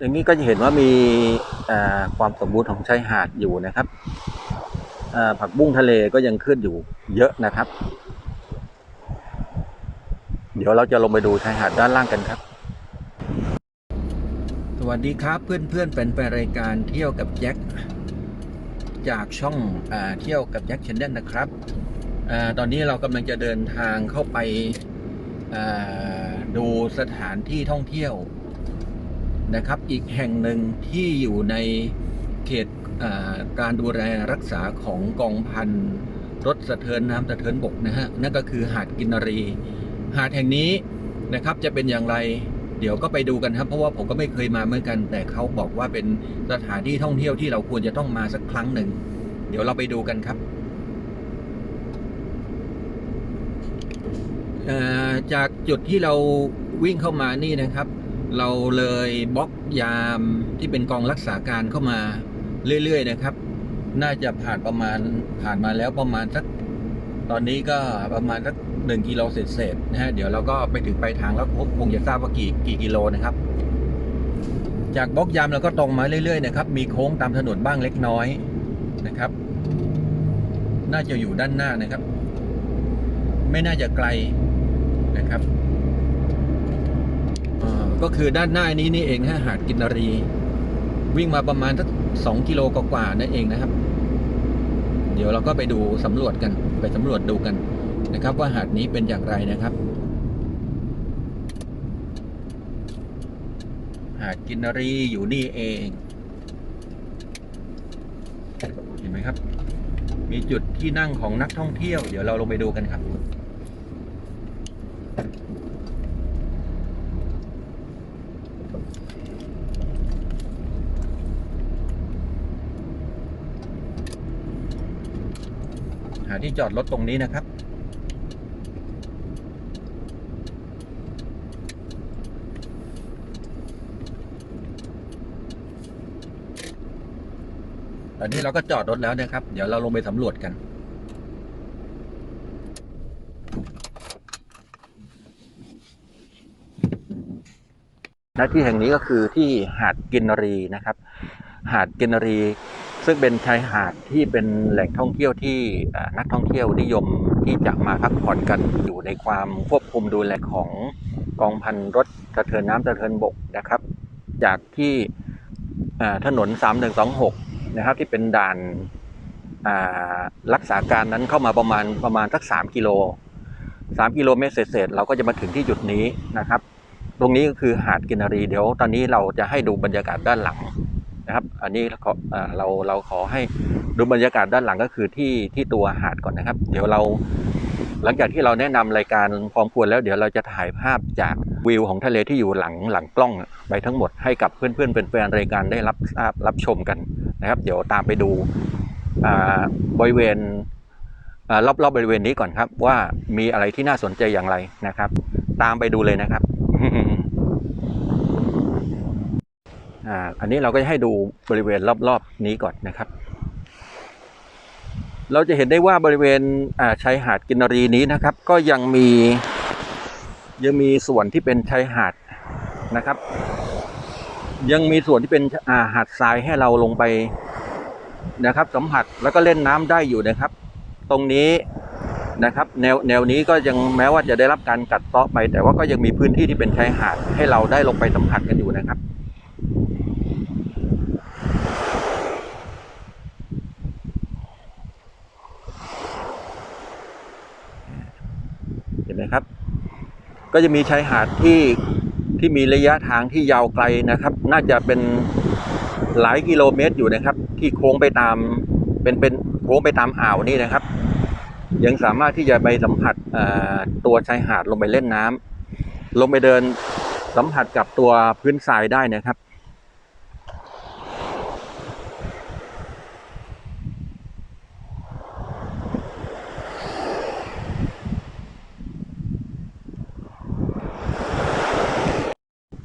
อย่างนี้ก็จะเห็นว่ามีความสมบูรณ์ของชายหาดอยู่นะครับผักบุ้งทะเลก็ยังขึ้นอยู่เยอะนะครับ เดี๋ยวเราจะลงไปดูชายหาดด้านล่างกันครับ สวัสดีครับเพื่อนเพื่อนๆแฟนรายการเที่ยวกับแจ็คจากช่องอเที่ยวกับแจ็คเชนเดนนะครับอตอนนี้เรากำลังจะเดินทางเข้าไปดูสถานที่ท่องเที่ยว นะครับ อีกแห่งหนึ่งที่อยู่ในเขตการดูแลรักษาของกองพันรถสะเทินน้ำสะเทินบกนะฮะนั่นก็คือหาดกินนารี หาดแห่งนี้นะครับจะเป็นอย่างไรเดี๋ยวก็ไปดูกันครับ เพราะว่าผมก็ไม่เคยมาเหมือนกัน แต่เขาบอกว่าเป็นสถานที่ท่องเที่ยวที่เราควรจะต้องมาสักครั้งหนึ่ง เดี๋ยวเราไปดูกันครับจากจุดที่เราวิ่งเข้ามานี่นะครับ เราเลยบล็อกยามที่เป็นกองรักษาการเข้ามาเรื่อยๆนะครับ น่าจะผ่านประมาณผ่านมาแล้วประมาณสักตอนนี้ก็ประมาณสักหนึ่งกิโลเศษๆนะฮะเดี๋ยวเราก็ไปถึงปลายทางแล้วคงจะทราบว่ากี่กี่กิโลนะครับ จากบล็อกยามเราก็ตรงมาเรื่อยๆนะครับ มีโค้งตามถนนบ้างเล็กน้อยนะครับ น่าจะอยู่ด้านหน้านะครับ ไม่น่าจะไกลนะครับ ก็คือด้านหน้านี้นี่เองฮะหาดกินนารี วิ่งมาประมาณสักสองกิโลกว่าๆนั่นเองนะครับ เดี๋ยวเราก็ไปดูสำรวจกันไปสำรวจดูกันนะครับ ว่าหาดนี้เป็นอย่างไรนะครับ หาดกินนารีอยู่นี่เองเห็นไหมครับ มีจุดที่นั่งของนักท่องเที่ยว เดี๋ยวเราลงไปดูกันครับ ที่จอดรถตรงนี้นะครับ ตอนนี้เราก็จอดรถแล้วนะครับ เดี๋ยวเราลงไปสำรวจกันหน้าที่แห่งนี้ก็คือที่หาดกินรีนะครับ หาดกินรี ซึ่งเป็นชายหาดที่เป็นแหล่งท่องเที่ยวที่นักท่องเที่ยวนิยมที่จะมาพักผ่อนกันอยู่ในความควบคุมดูแลของกองพันรถสะเทินน้ำสะเทินบกนะครับ จากที่ถนน 3126 นะครับ ที่เป็นด่านรักษาการนั้นเข้ามาประมาณประมาณสัก 3 กิโล 3 กิโลเมตรเศษเราก็จะมาถึงที่จุดนี้นะครับ ตรงนี้ก็คือหาดกินนารีเดี๋ยวตอนนี้เราจะให้ดูบรรยากาศด้านหลัง นะครับ อันนี้เราเราขอให้ดูบรรยากาศด้านหลังก็คือที่ที่ตัวหาดก่อนนะครับ เดี๋ยวเราหลังจากที่เราแนะนำรายการพร้อมควรแล้วเดี๋ยวเราจะถ่ายภาพจากวิวของทะเลที่อยู่หลังหลังกล้องไปทั้งหมดให้กับเพื่อนๆเป็นแฟนรายการได้รับทราบรับชมกันนะครับ เดี๋ยวตามไปดูบริเวณรอบๆบริเวณนี้ก่อนครับว่ามีอะไรที่น่าสนใจอย่างไรนะครับ ตามไปดูเลยนะครับ อ่าอันนี้เราก็จะให้ดูบริเวณรอบๆนี้ก่อนนะครับ เราจะเห็นได้ว่าบริเวณอ่าชายหาดกินรีนี้นะครับ ก็ยังมียังมีส่วนที่เป็นชายหาดนะครับ ยังมีส่วนที่เป็นอ่าหาดทรายให้เราลงไปนะครับ สัมผัสแล้วก็เล่นน้ำได้อยู่นะครับ ตรงนี้นะครับแนวแนวนี้ก็ยังแม้ว่าจะได้รับการกัดเซาะไป แต่ว่าก็ยังมีพื้นที่ที่เป็นชายหาดให้เราได้ลงไปสัมผัสกันอยู่นะครับ เห็นไหมครับ ก็จะมีชายหาดที่ที่มีระยะทางที่ยาวไกลนะครับ น่าจะเป็นหลายกิโลเมตรอยู่นะครับ ที่โค้งไปตามเป็นเป็นโค้งไปตามอ่าวนี่นะครับ ยังสามารถที่จะไปสัมผัสตัวชายหาดลงไปเล่นน้ำลงไปเดินสัมผัสกับตัวพื้นทรายได้นะครับ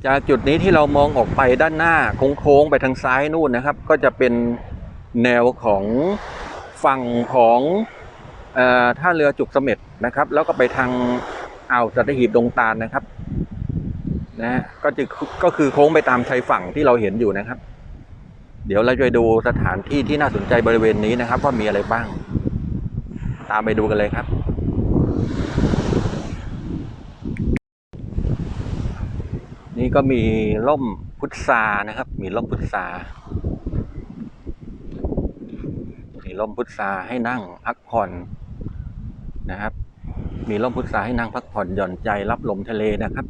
จากจุดนี้ที่เรามองออกไปด้านหน้าโค้งๆไปทางซ้ายนู่นนะครับ ก็จะเป็นแนวของฝั่งของอท่าเรือจุกเสม็ดนะครับ แล้วก็ไปทางอ่าวสัตหีบดงตาลนะครับนะฮะก็จะก็คือโค้งไปตามชายฝั่งที่เราเห็นอยู่นะครับ เดี๋ยวเราจะไปดูสถานที่ที่น่าสนใจบริเวณนี้นะครับ ว่ามีอะไรบ้าง ตามไปดูกันเลยครับ ก็มีร่มพุทรานะครับ มีร่มพุทรามีร่มพุทราให้นั่งพักผ่อนนะครับ มีร่มพุทราให้นั่งพักผ่อนหย่อนใจรับลมทะเลนะครับ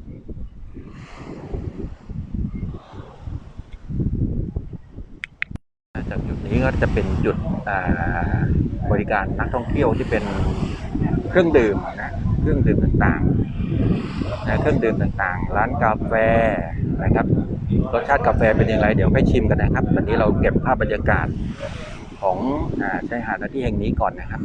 จากจุดนี้ก็จะเป็นจุดบริการนักท่องเที่ยวที่เป็นเครื่องดื่มนะ เครื่องดื่มต่างๆ นะเครื่องดื่มต่างๆ ร้านกาแฟนะครับรสชาติกาแฟเป็นอย่างไร เดี๋ยวไปชิมกันนะครับตอนนี้เราเก็บภาพบรรยากาศของอ่าชายหาดที่แห่งนี้ก่อนนะครับ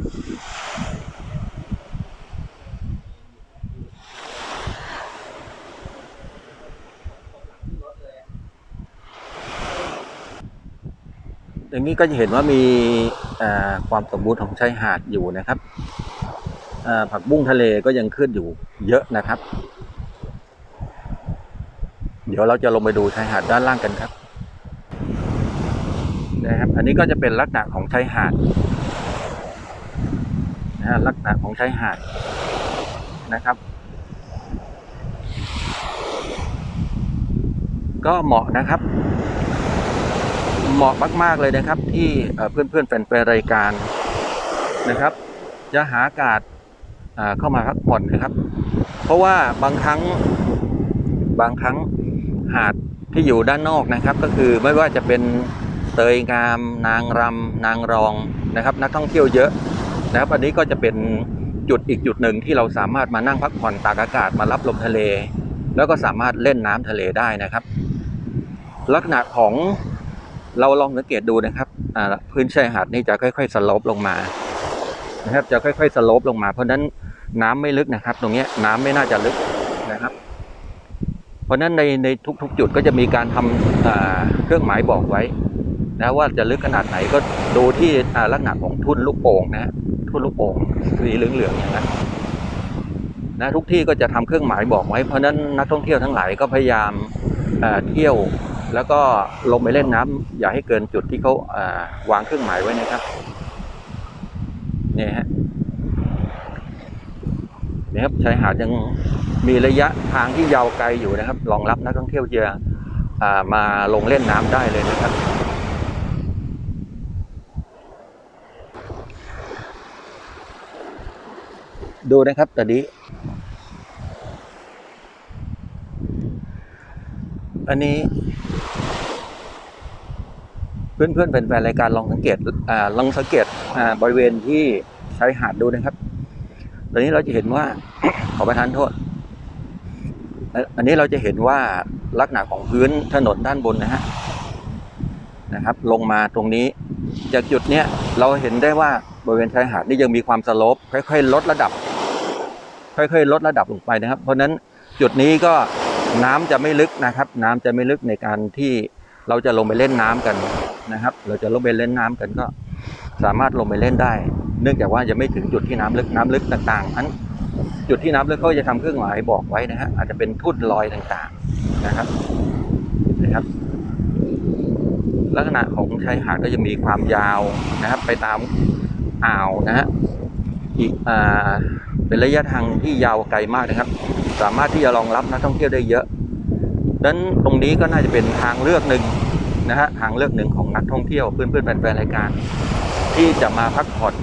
อย่างนี้ก็จะเห็นว่ามีความสมบูรณ์ของชายหาดอยู่นะครับผักบุ้งทะเลก็ยังขึ้นอยู่เยอะนะครับ เดี๋ยวเราจะลงไปดูชายหาดด้านล่างกันครับนะครับ อันนี้ก็จะเป็นลักษณะของชายหาดนะฮะลักษณะของชายหาดนะครับ ก็เหมาะนะครับ เหมาะมาก ๆ เลยนะครับ ที่เอ่อเพื่อนๆแฟนๆรายการนะครับ จะหาอากาศเข้ามาพักผ่อนนะครับ เพราะว่าบางครั้งบางครั้ง หาดที่อยู่ด้านนอกนะครับ ก็คือไม่ว่าจะเป็นเตยงาม นางรำนางรองนะครับ นักท่องเที่ยวเยอะนะครับอันนี้ก็จะเป็นจุดอีกจุดหนึ่งที่เราสามารถมานั่งพักผ่อนตากอากาศมารับลมทะเล แล้วก็สามารถเล่นน้ำทะเลได้นะครับ ลักษณะของเราลองสังเกตดูนะครับพื้นชายหาดนี่จะค่อย ๆ สโลปลงมานะครับ จะค่อย ๆ สโลปลงมา เพราะฉะนั้นน้ำไม่ลึกนะครับ ตรงนี้น้ำไม่น่าจะลึกนะครับ ราะนั้นในในทุก ๆ จุดก็จะมีการทำเครื่องหมายบอกไว้นะว่าจะลึกขนาดไหนก็ดูที่ลักษณะของทุ่นลูกโป่งนะทุ่นลูกโป่งสีเหลืองๆอย่างนั้นนะทุกที่ก็จะทำเครื่องหมายบอกไว้ เพราะนั้นนักท่องเที่ยวทั้งหลายก็พยายามอ่าเที่ยว แล้วก็ลงไปเล่นน้ำอย่าให้เกินจุดที่เขาอ่าวางเครื่องหมายไว้นะครับเนี่ยฮะ นี่ยครับชายหาดยังมีระยะทางที่ยาวไกลอยู่นะครับรองรับนักท่องเที่ยวจะอ่ามาลงเล่นน้ำได้เลยนะครับดูนะครับตอนนี้ อันนี้ เพื่อนเพื่อนๆแฟนๆรายการลองสังเกตอลองสังเกตบริเวณที่ชายหาดดูนะครับ ตอนนี้เราจะเห็นว่าขอประทานโทษ อันนี้เราจะเห็นว่าลักษณะของพื้นถนนด้านบนนะฮะนะครับ ลงมาตรงนี้ จากจุดเนี้ยเราเห็นได้ว่าบริเวณชายหาดนี่ยังมีความสโลปค่อยๆลดระดับ ค่อยๆลดระดับลงไปนะครับ เพราะฉะนั้นจุดนี้ก็น้ำจะไม่ลึกนะครับ น้ำจะไม่ลึกในการที่เราจะลงไปเล่นน้ำกันนะครับ เราจะลงไปเล่นน้ำกันก็สามารถลงไปเล่นได้ เนื่องจากว่ายังไม่ถึงจุดที่น้ำลึกน้ำลึกต่างๆอันจุดที่น้ำลึกเขาจะทำเครื่องหมายบอกไว้นะฮะอาจจะเป็นทุ่นลอยต่างๆนะครับนะครับ ลักษณะของชายหาดก็จะมีความยาวนะครับ ไปตามอ่าวนะฮะอีกอ่าเป็นระยะทางที่ยาวไกลมากนะครับ สามารถที่จะรองรับนักท่องเที่ยวได้เยอะดังนั้นตรงนี้ก็น่าจะเป็นทางเลือกหนึ่งนะฮะทางเลือกหนึ่งของนักท่องเที่ยวเพื่อนๆแฟนๆรายการ ที่จะมาพักผ่อน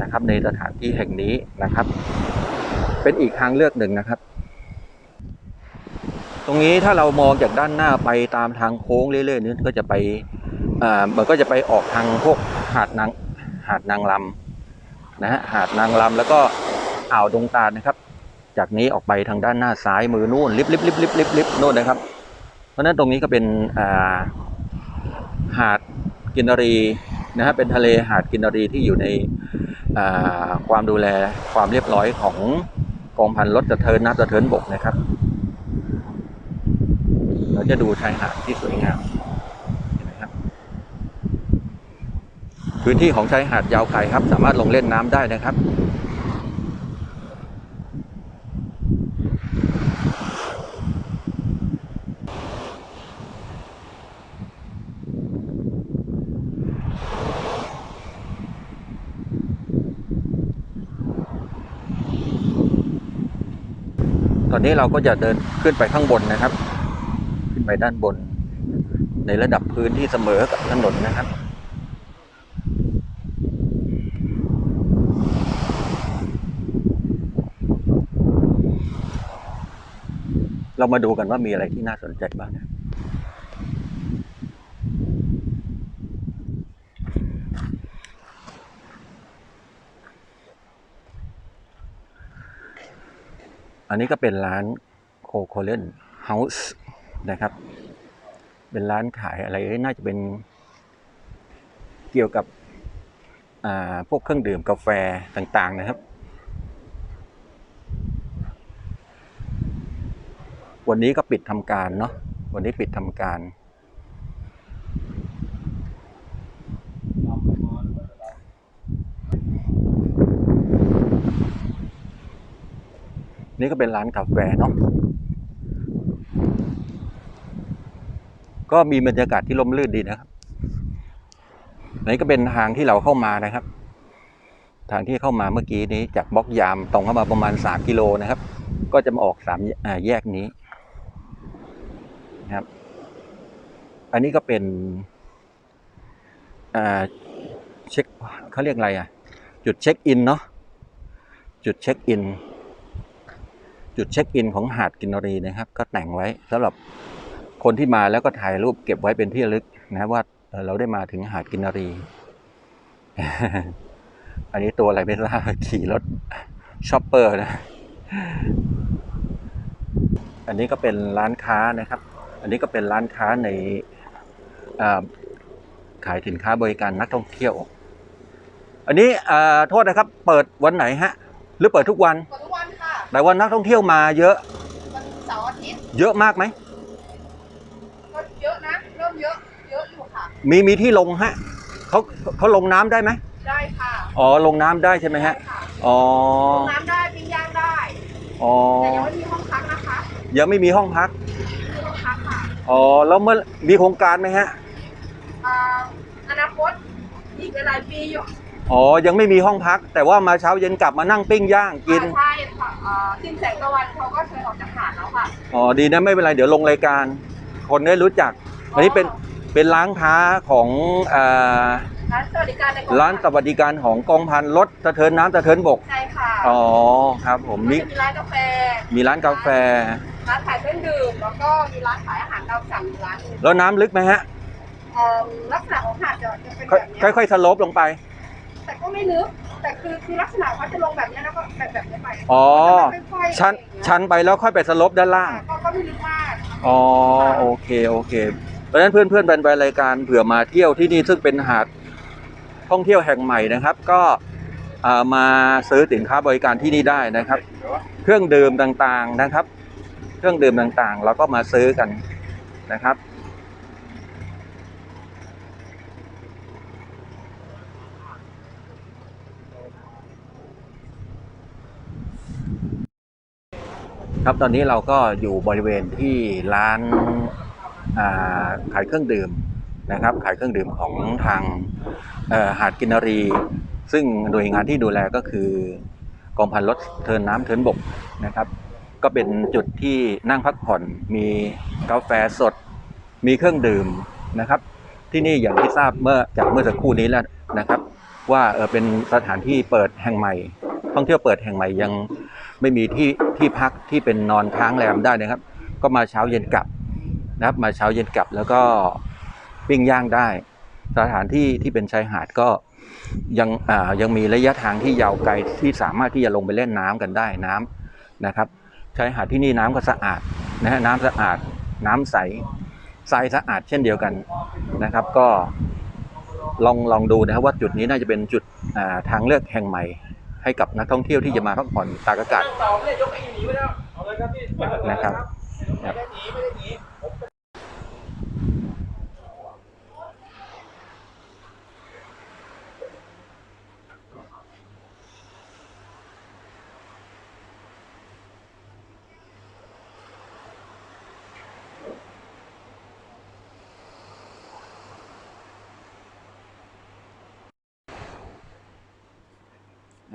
นะครับ ในสถานที่แห่งนี้นะครับ เป็นอีกทางเลือกหนึ่งนะครับ ตรงนี้ถ้าเรามองจากด้านหน้าไปตามทางโค้งเรื่อยๆนี้ก็จะไปอ่ามันก็จะไปออกทางพวกหาดนางหาดนางลำนะฮะหาดนางลำแล้วก็อ่าวดงตาลนะครับ จากนี้ออกไปทางด้านหน้าซ้ายมือนู่นลิบลิบลิบลิบลิบลิบนู่นนะครับ เพราะนั้นตรงนี้ก็เป็นาหาดกินรีนะฮะเป็นทะเลหาดกินรีที่อยู่ใน ความดูแลความเรียบร้อยของกองพันรถสะเทินน้ำสะเทินบกนะครับ เราจะดูชายหาดที่สวยงามเห็นไหมครับ พื้นที่ของชายหาดยาวไกลครับ สามารถลงเล่นน้ำได้นะครับ นี้เราก็จะเดินขึ้นไปข้างบนนะครับ ขึ้นไปด้านบน ในระดับพื้นที่เสมอกับถนนนะครับเรามาดูกันว่ามีอะไรที่น่าสนใจบ้างนะ อันนี้ก็เป็นร้านโคโคเลนเฮาส์นะครับ เป็นร้านขายอะไรน่าจะเป็นเกี่ยวกับพวกเครื่องดื่มกาแฟต่างๆนะครับ วันนี้ก็ปิดทำการเนาะวันนี้ปิดทำการ นี่ก็เป็นร้านกาแฟเนาะก็มีบรรยากาศที่ร่มรื่นดีนะครับนนี้ก็เป็นทางที่เราเข้ามานะครับ ทางที่เข้ามาเมื่อกี้นี้จากบล็อกยามตรงเข้ามาประมาณ 3 กิโลนะครับ ก็จะมาออกสามแยกนี้นะครับ อันนี้ก็เป็นเช็คเขาเรียกอะไรอะ จุดเช็คอินเนาะจุดเช็คอิน จุดเช็คอินของหาดกินรีนะครับ ก็แต่งไว้สำหรับคนที่มาแล้วก็ถ่ายรูปเก็บไว้เป็นที่ระลึกนะว่าเราได้มาถึงหาดกินรี อันนี้ตัวอะไรไม่ทราบขี่รถชอปเปอร์นะ อันนี้ก็เป็นร้านค้านะครับ อันนี้ก็เป็นร้านค้าในาขายสินค้าบริการนักท่องเที่ยว อันนี้โทษนะครับ เปิดวันไหนฮะ หรือเปิดทุกวัน แต่วันนักท่องเที่ยวมาเยอะ วันเสาร์อาทิตย์เยอะมากไหม ก็เยอะนะ เริ่มเยอะ เยอะอยู่ค่ะ มีมีที่ลงฮะเขาเขาลงน้ำได้ไหมได้ค่ะอ๋อ ลงน้ำได้ใช่ไหมได้ฮะ ค่ะอ๋อห้องน้ำได้ปิ้งย่างได้ อ๋อ แต่ยังไม่มีห้องพักนะคะยังไม่มีห้องพัก ไม่มีห้องพักค่ะอ๋อ แล้วเมื่อมีโครงการไหมฮะ อ่าอนาคตอีกหลายๆปีอยู่ อ๋อ ยังไม่มีห้องพัก แต่ว่ามาเช้าเย็นกลับมานั่งปิ้งย่างกินอ่าใช่ค่ะอ่าสินแสงตะวันเขาก็เชิญออกจากหาดแล้วค่ะ อ๋อ ดีนะไม่เป็นไร เดี๋ยวลงรายการ คนได้รู้จัก อันนี้เป็น เป็นร้านค้าของอ่าร้านสวัสดิการในกองร้านสวัสดิการของกองพันรถสะเทินน้ำสะเทินบก ใช่ค่ะอ๋อ ครับผมก็มีจะมีร้านกาแฟ มีร้านกาแฟ ร้านขายเครื่องดื่ม แล้วก็มีร้านขายอาหารตามสั่งอยู่ร้านหนึงแล้วน้ำลึกไหมฮะ เอ่อลักษณะของหาดจะจะเป็นแบบเนี้ยค่อยค่อยๆสโลปลงไป แต่ก็ไม่ลึก แต่คือคือลักษณะเขาจะลงแบบเนี้ยแล้วก็แบบแบบนี้ไปอ๋อจะค่อยๆชันอะไรอย่างเงี้ยชันไปแล้วค่อยไปสโลปด้านล่างก็ก็ไม่ลึกมาก อ๋อโอเคโอเค เพราะฉะนั้นเพื่อนเพื่อนๆแฟนๆรายการเผื่อมาเที่ยวที่นี่ซึ่งเป็นหาดท่องเที่ยวแห่งใหม่นะครับ ก็อ่ามาซื้อสินค้าบริการที่นี่ได้นะครับ เครื่องดื่มต่างๆนะครับ เครื่องดื่มต่างๆ เราก็มาซื้อกันนะครับ ครับตอนนี้เราก็อยู่บริเวณที่ร้านาขายเครื่องดื่มนะครับ ขายเครื่องดื่มของทางหาดกินรี ซึ่งหน่วยงานที่ดูแลก็คือกองพันรถเทินน้ำเทินบกนะครับ ก็เป็นจุดที่นั่งพักผ่อนมีกาแฟสด มีเครื่องดื่มนะครับ ที่นี่อย่างที่ทราบเมื่อจากเมื่อสักครู่นี้แล้วนะครับ ว่าเออเป็นสถานที่เปิดแห่งใหม่ท่องเที่ยวเปิดแห่งใหม่ยัง ไม่มีที่ที่พักที่เป็นนอนค้างแรมได้นะครับ ก็มาเช้าเย็นกลับนะครับ มาเช้าเย็นกลับแล้วก็ปิ้งย่างได้ สถานที่ที่เป็นชายหาดก็ยังยังมีระยะทางที่ยาวไกลที่สามารถที่จะลงไปเล่นน้ำกันได้น้ำนะครับชายหาดที่นี่น้ำก็สะอาดนะฮะน้ำสะอาดน้ำใสทรายสะอาดเช่นเดียวกันนะครับ ก็ลองลองดูนะครับว่าจุดนี้น่าจะเป็นจุดทางเลือกแห่งใหม่ ให้กับนักท่องเที่ยวที่จะมาพักผ่อนตากอากาศเต่าไม่ได้หนีไปแล้วเอาเลยครับพี่นะครับ ไม่ได้หนีไม่ได้หนี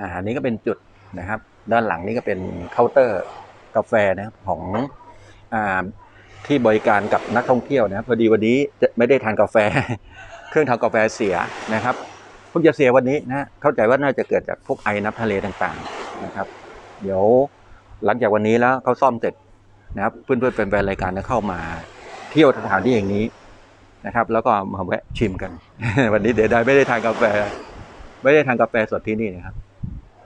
อ่าอันนี้ก็เป็นจุดนะครับ ด้านหลังนี่ก็เป็นเคาน์เตอร์กาแฟนะครับของอ่าที่บริการกับนักท่องเที่ยวนะครับพอดีวันนี้จะไม่ได้ทานกาแฟ เครื่องทำกาแฟเสียนะครับเพิ่งจะเสียวันนี้นะเข้าใจว่าน่าจะเกิดจากพวกไอน้ำทะเลต่างๆนะครับ เดี๋ยวหลังจากวันนี้แล้วเขาซ่อมเสร็จนะครับเพื่อนๆแฟนๆรายการจะเข้ามาเที่ยวสถานที่อย่างนี้นะครับ แล้วก็มาแวะชิมกัน วันนี้เดี๋ยวได้ไม่ได้ทานกาแฟ ไม่ได้ทานกาแฟสดที่นี่นะครับ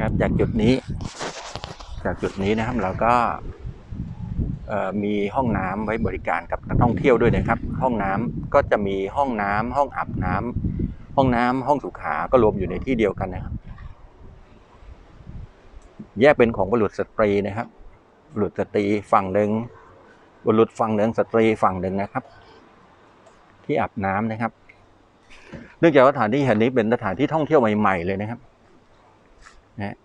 ครับ จากจุดนี้ จากจุดนี้นะครับเราก็มีห้องน้ำไว้บริการกับนักท่องเที่ยวด้วยนะครับ ห้องน้ำก็จะมีห้องน้ำห้องอาบน้ำห้องน้ำห้องสุขา ก็รวมอยู่ในที่เดียวกันนะครับ แยกเป็นของบุรุษสตรีนะครับ บุรุษสตรีฝั่งหนึ่งบุรุษฝั่งหนึ่งสตรีฝั่งหนึ่งนะครับ ที่อาบน้ำนะครับ เนื่องจากว่าสถานที่แห่งนี้เป็นสถานที่ท่องเที่ยวใหม่ ๆ เลยนะครับ นะ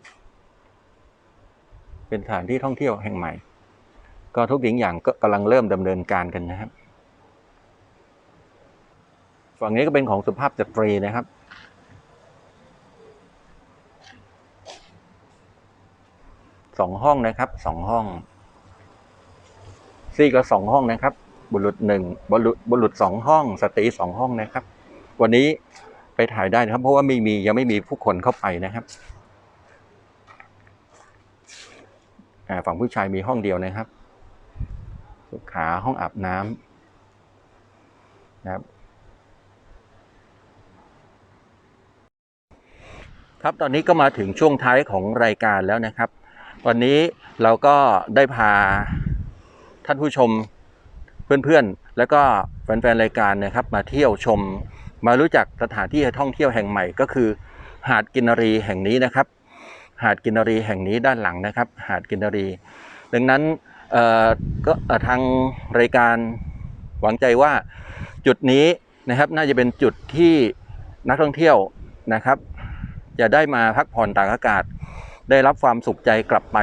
เป็นสถานที่ท่องเที่ยวแห่งใหม่ ก็ทุกสิ่งอย่างก็กำลังเริ่มดำเนินการกันนะครับ ฝั่งนี้ก็เป็นของสุภาพสตรีนะครับสองห้องนะครับสองห้อง ซี่ก็สองห้องนะครับ บุรุษหนึ่งบุรุษบุรุษสองห้อง สตรีสองห้องนะครับ วันนี้ไปถ่ายได้นะครับ เพราะว่าไม่มียังไม่มีผู้คนเข้าไปนะครับ อ่า ฝั่งผู้ชายมีห้องเดียวนะครับ สุขาห้องอาบน้ำนะครับครับตอนนี้ก็มาถึงช่วงท้ายของรายการแล้วนะครับ วันนี้เราก็ได้พาท่านผู้ชมเพื่อนๆ แล้วก็แฟนๆรายการนะครับ มาเที่ยวชม มารู้จักสถานที่ท่องเที่ยวแห่งใหม่ก็คือ หาดกินรีแห่งนี้นะครับ หาดกินรีแห่งนี้ด้านหลังนะครับ หาดกินรี ดังนั้นก็ทางรายการหวังใจว่าจุดนี้นะครับน่าจะเป็นจุดที่นักท่องเที่ยวนะครับ จะได้มาพักผ่อนตากอากาศ ได้รับความสุขใจกลับไป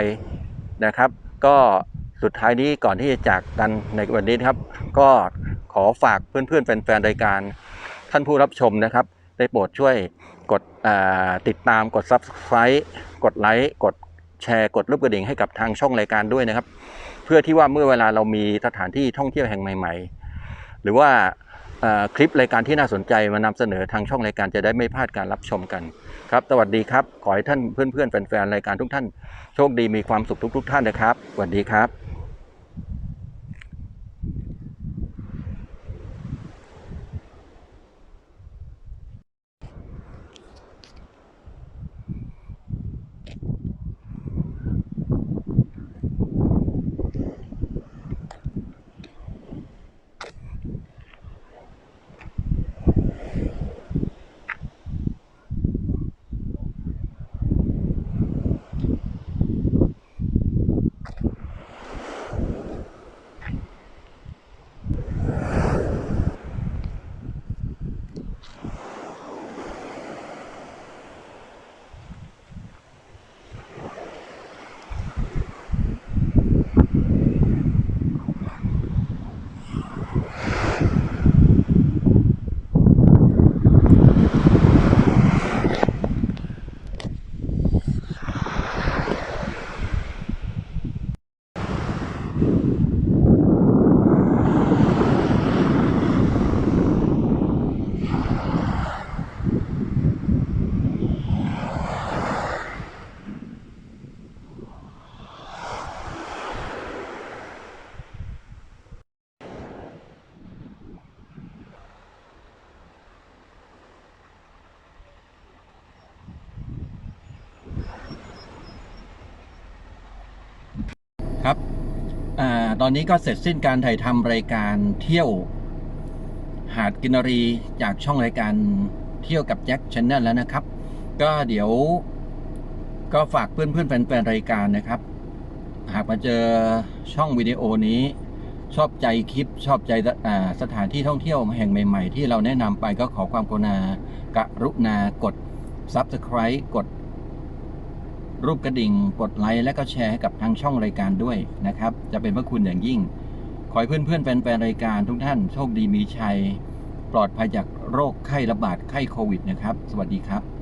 นะครับ ก็สุดท้ายนี้ก่อนที่จะจากกันในวันนี้นครับ ก็ขอฝากเพื่อนๆแฟนๆรายการท่านผู้รับชมนะครับ ได้โปรดช่วย กดติดตามกด Subscribe กดไลค์กดแชร์กดรูปกระดิ่งให้กับทางช่องรายการด้วยนะครับ เพื่อที่ว่าเมื่อเวลาเรามีสถานที่ท่องเที่ยวแห่งใหม่ ๆ หรือว่าคลิปรายการที่น่าสนใจมานำเสนอทางช่องรายการจะได้ไม่พลาดการรับชมกันครับสวัสดีครับ ขอให้ท่านเพื่อนๆแฟนๆรายการทุกท่าน โชคดีมีความสุขทุก ๆ ท่านนะครับสวัสดีครับ ตอนนี้ก็เสร็จสิ้นการถ่ายทำรายการเที่ยวหาดกินรีจากช่องรายการเที่ยวกับแจ็คช n นลแล้วนะครับ ก็เดี๋ยวก็ฝากเพื่อนๆแฟนๆรายการนะครับ หากมาเจอช่องวิดีโอนี้ ชอบใจคลิปชอบใจสถานที่ท่องเที่ยวแห่งใหม่ ๆ ที่เราแนะนำไปก็ขอความกรุณากรุณากด Subscribe กด รูปกระดิ่ง กดไลค์และก็แชร์ให้กับทางช่องรายการด้วยนะครับ จะเป็นพระคุณอย่างยิ่ง ขอให้เพื่อนๆแฟนๆรายการทุกท่านโชคดีมีชัย ปลอดภัยจากโรคไข้ระบาดไข้โควิดนะครับ สวัสดีครับ